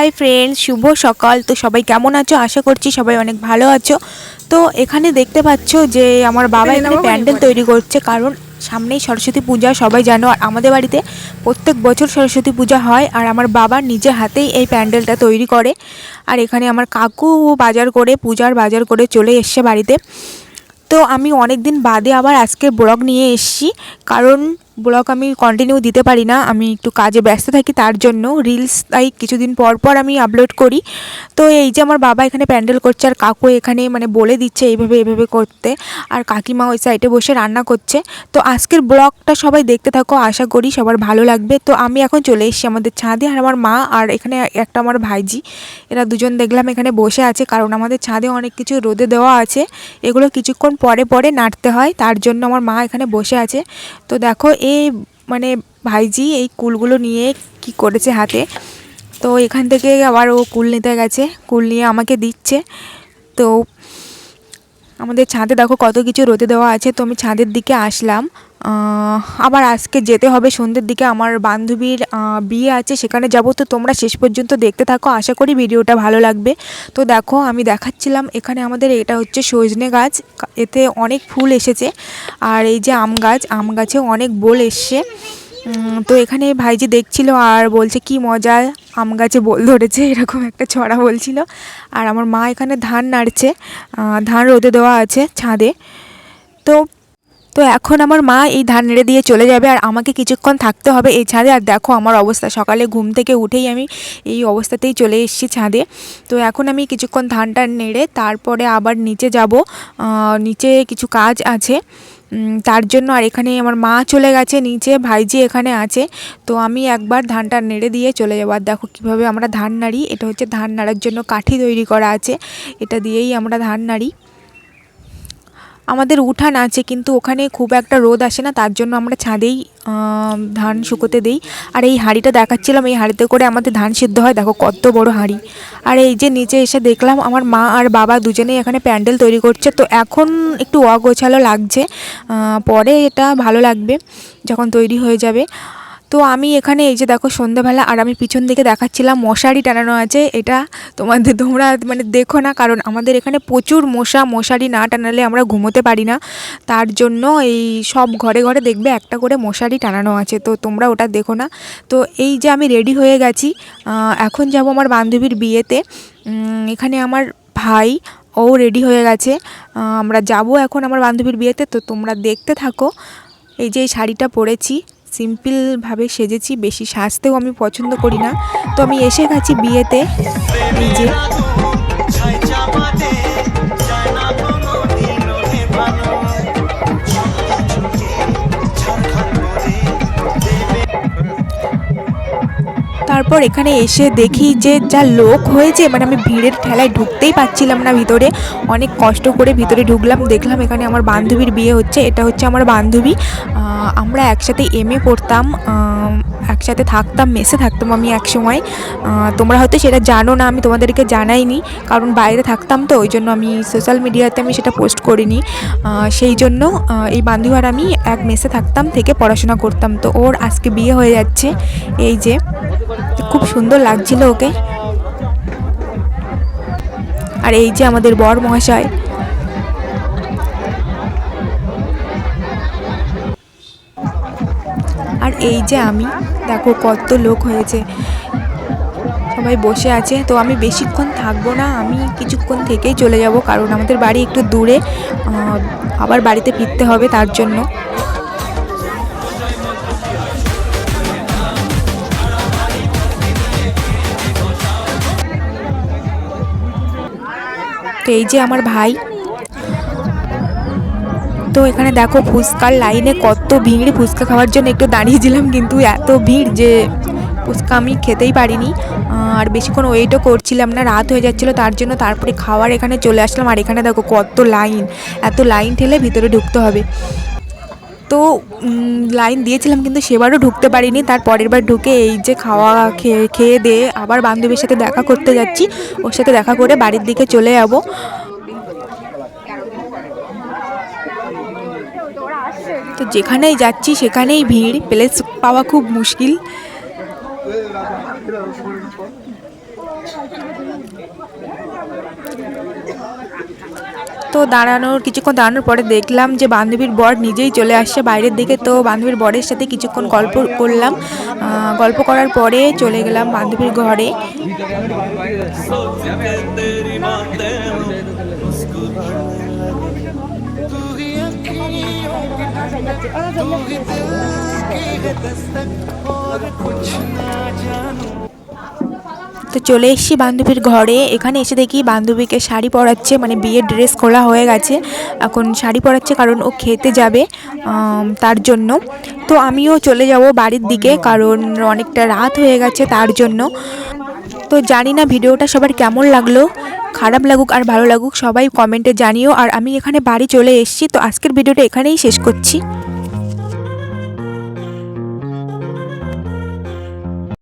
Hi friends শুভ সকাল। তো সবাই কেমন আছো? আশা করছি সবাই অনেক ভালো আছো। তো এখানে দেখতে পাচ্ছো যে আমার বাবা এখানে প্যান্ডেল তৈরি করছে। কারণ সামনেই সরস্বতী পূজা সবাই জানো। আর আমাদের বাড়িতে প্রত্যেক বছর সরস্বতী পূজা হয়। আর আমার বাবা নিজে হাতেই এই প্যান্ডেলটা তৈরি করে। আর এখানে আমার কাকু বাজার করে পূজার বাজার করে চলে এসছে বাড়িতে। তো আমি অনেক দিন বাদে আবার আজকে ব্লগ নিয়ে এসেছি। কারণ ব্লগ আমি কন্টিনিউ দিতে পারি না, আমি একটু কাজে ব্যস্ত থাকি তার জন্য। রিলস তাই কিছুদিন পর পর আমি আপলোড করি। তো এই যে আমার বাবা এখানে প্যান্ডেল করছে আর কাকু এখানে মানে বলে দিচ্ছে এইভাবে এইভাবে করতে। আর কাকিমা ওই সাইডে বসে রান্না করছে। তো আজকের ব্লগটা সবাই দেখতে থাকো, আশা করি সবার ভালো লাগবে। তো আমি এখন চলে এসেছি আমাদের ছাদে আর আমার মা আর এখানে একটা আমার ভাইজি। এরা দুজন দেখলাম এখানে বসে আছে কারণ আমাদের ছাদে অনেক কিছু রোদে দেওয়া আছে। এগুলো কিছুক্ষণ পরে পরে নাড়তে হয়, তার জন্য আমার মা এখানে বসে আছে। তো দেখো এই মানে ভাইজি এই কুলগুলো নিয়ে কি করেছে হাতে? তো এখান থেকে আবার ও কুল নিতে গেছে। কুল নিয়ে আমাকে দিচ্ছে। তো আমাদের ছাদে দেখো কত কিছু রোদে দেওয়া আছে, তো আমি ছাদের দিকে আসলাম। আবার আজকে যেতে হবে সন্ধ্যের দিকে, আমার বান্ধবীর বিয়ে আছে, সেখানে যাব। তো তোমরা শেষ পর্যন্ত দেখতে থাকো, আশা করি ভিডিওটা ভালো লাগবে। তো দেখো, আমি দেখাচ্ছিলাম এখানে আমাদের এটা হচ্ছে সজনে গাছ, এতে অনেক ফুল এসেছে। আর এই যে আম গাছ, আম গাছে অনেক বোল এসছে। তো এখানে ভাইজি দেখছিল আর বলছে, কি মজা, আম গাছে বোল ধরেছে। এরকম একটা ছড়া বলছিল। আর আমার মা এখানে ধান নাড়ছে ধান রোদে দেওয়া আছে ছাদে। তো তো এখন আমার মা এই ধান নেড়ে দিয়ে চলে যাবে আর আমাকে কিছুক্ষণ থাকতে হবে এই ছাদে। আর দেখো আমার অবস্থা, সকালে ঘুম থেকে উঠেই আমি এই অবস্থাতেই চলে এসেছি ছাদে। তো এখন আমি কিছুক্ষণ ধানটা নেড়ে তারপরে আবার নিচে যাব। নিচে কিছু কাজ আছে। তার জন্য আর এখানে আমার মা চলে গেছে, নিচে ভাইজি এখানে আছে। তো আমি একবার ধানটা নেড়ে দিয়ে চলে যাব। আর দেখো কীভাবে আমরা ধান নাড়ি। এটা হচ্ছে ধান নাড়ার জন্য কাঠি তৈরি করা আছে। এটা দিয়েই আমরা ধান নাড়ি। আমাদের উঠান আছে, কিন্তু ওখানে খুব একটা রোদ আসে না, তার জন্য আমরা ছাদেই ধান শুকোতে দেই। আর এই হাঁড়িটা দেখাচ্ছিলাম, এই হাঁড়িতে করে আমাদের ধান সিদ্ধ হয়, দেখো কত বড় হাঁড়ি। আর এই যে নিচে এসে দেখলাম, আমার মা আর বাবা দুজনেই এখানে প্যান্ডেল তৈরি করছে, তো এখন একটু অগোছালো লাগছে পরে এটা ভালো লাগবে, যখন তৈরি হয়ে যাবে। তো আমি এখানে এই যে দেখো সন্ধ্যাবেলা আর আমি পিছন দিকে দেখাচ্ছিলাম, মশারি টানানো আছে। এটা তোমাদের, তোমরা মানে দেখো না, কারণ আমাদের এখানে প্রচুর মশা, মশারি না টানালে আমরা ঘুমোতে পারি না। তার জন্য এই সব ঘরে ঘরে দেখবে একটা করে মশারি টানানো আছে, তো তোমরা ওটা দেখো না। তো এই যে আমি রেডি হয়ে গেছি এখন যাব আমার বান্ধবীর বিয়েতে। এখানে আমার ভাই, ও রেডি হয়ে গেছে। আমরা যাব এখন আমার বান্ধবীর বিয়েতে, তো তোমরা দেখতে থাকো। এই যে এই শাড়িটা পরেছি। সিম্পলভাবে সেজেছি বেশি সাজতেও আমি পছন্দ করি না। তো আমি এসে গেছি বিয়েতে। এই তারপর এখানে এসে দেখি যে যা লোক হয়েছে মানে আমি ভিড়ের ঠেলায় ঢুকতেই পাচ্ছিলাম না ভিতরে। অনেক কষ্ট করে ভিতরে ঢুকলাম, দেখলাম এখানে আমার বান্ধবীর বিয়ে হচ্ছে, এটা হচ্ছে আমার বান্ধবী। আমরা একসাথে এম এ পড়তাম একসাথে থাকতাম, মেসে থাকতাম আমি এক সময়। তোমরা হয়তো সেটা জানো না, আমি তোমাদেরকে জানাইনি, কারণ বাইরে থাকতাম তো ওই জন্য আমি সোশ্যাল মিডিয়াতে আমি সেটা পোস্ট করিনি। সেই জন্য এই বান্ধবী আর আমি এক মেসে থাকতাম, থেকে পড়াশোনা করতাম। তো ওর আজকে বিয়ে হয়ে যাচ্ছে, এই যে। খুব সুন্দর লাগছিল ওকে। আর এই যে আমাদের বর মহাশয়। আর এই যে আমি, দেখো কত লোক হয়েছে। সবাই বসে আছে, তো আমি বেশিক্ষণ থাকব না, আমি কিছুক্ষণ থেকেই চলে যাব, কারণ আমাদের বাড়ি একটু দূরে আবার বাড়িতে ফিরতে হবে তার জন্য। এই যে আমার ভাই। তো এখানে দেখো ফুচকার লাইনে কত ভিড়। ফুচকা খাওয়ার জন্য একটু দাঁড়িয়েছিলাম, কিন্তু এত ভিড় যে ফুচকা আমি খেতেই পারিনি। আর বেশিক্ষণ ওয়েটও করছিলাম না, রাত হয়ে যাচ্ছিল, তার জন্য তারপরে খাওয়ার এখানে চলে আসলাম। আর এখানে দেখো কত লাইন, এত লাইন ঠেলে ভিতরে ঢুকতে হবে। তো লাইন দিয়েছিলাম কিন্তু সেবারও ঢুকতে পারিনি। তার পরের বার ঢুকে এই যে খাওয়া খেয়ে খেয়ে দিয়ে আবার বান্ধবীর সাথে দেখা করতে যাচ্ছি। ওর সাথে দেখা করে বাড়ির দিকে চলে যাব। তো যেখানেই যাচ্ছি সেখানেই ভিড়। প্লেস পাওয়া খুব মুশকিল। তো দাঁড়ানোর, কিছুক্ষণ দাঁড়ানোর পরে দেখলাম যে বান্ধবীর বর নিজেই চলে আসছে বাইরের দিকে। তো বান্ধবীর বরের সাথে কিছুক্ষণ গল্প করলাম। গল্প করার পরে চলে গেলাম বান্ধবীর ঘরে। তো চলে এসেছি বান্ধবীর ঘরে। এখানে এসে দেখি বান্ধবীকে শাড়ি পরাচ্ছে মানে বিয়ের ড্রেস খোলা হয়ে গেছে। এখন শাড়ি পরাচ্ছে কারণ ও খেতে যাবে তার জন্য। তো আমিও চলে যাব বাড়ির দিকে কারণ অনেকটা রাত হয়ে গেছে তার জন্য। তো জানি না ভিডিওটা সবার কেমন লাগল, খারাপ লাগুক আর ভালো লাগুক সবাই কমেন্টে জানিও। আর আমি এখানে বাড়ি চলে এসেছি, তো আজকের ভিডিওটা এখানেই শেষ করছি।